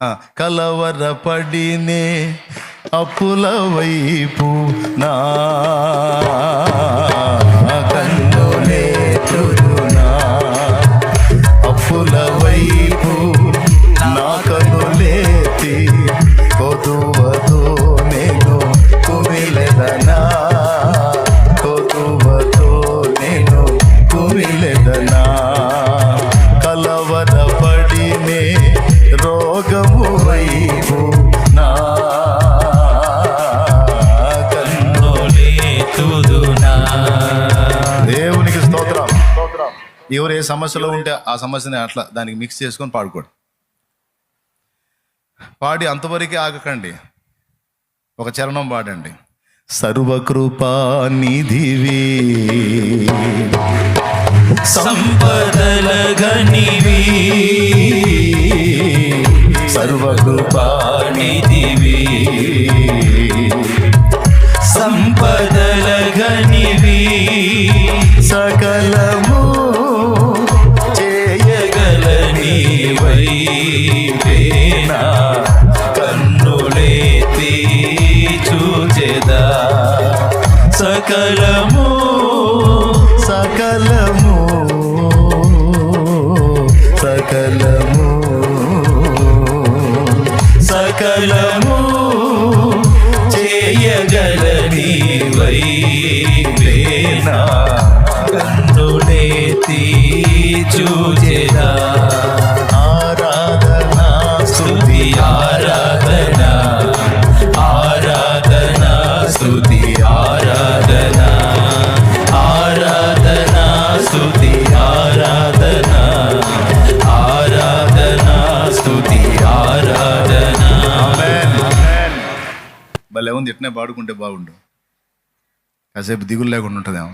ఆ, కలవరపడినే అప్పుల వైపు నా కన్నులే చురునా అప్పుల వైపు నా కన్నులేతి కొదువతో ఎవరు ఏ సమస్యలో ఉంటే ఆ సమస్యని అట్లా దానికి మిక్స్ చేసుకొని పాడుకోండి. పాడి అంతవరకే ఆగకండి. ఒక చరణం పాడండి. సర్వకృపా నిధివి సంపదల గనివి సర్వకృపా నిధివి సంపదల గనివి సకలము చేయగలనివైనా కన్నులేతి చూచెదా సకలము సకలము సకలము సకలము చేయగలని వైనా కన్నులేతి చూచెదా స్తుతి ఆరాధన ఆరాధన స్తుతి ఆరాధన ఆరాధన స్తుతి ఆరాధన. భలే ఉంది ఇట్నే పాడుకుంటే బాగుండు. కాసేపు దిగులు లేకుండా ఉంటుందేమో.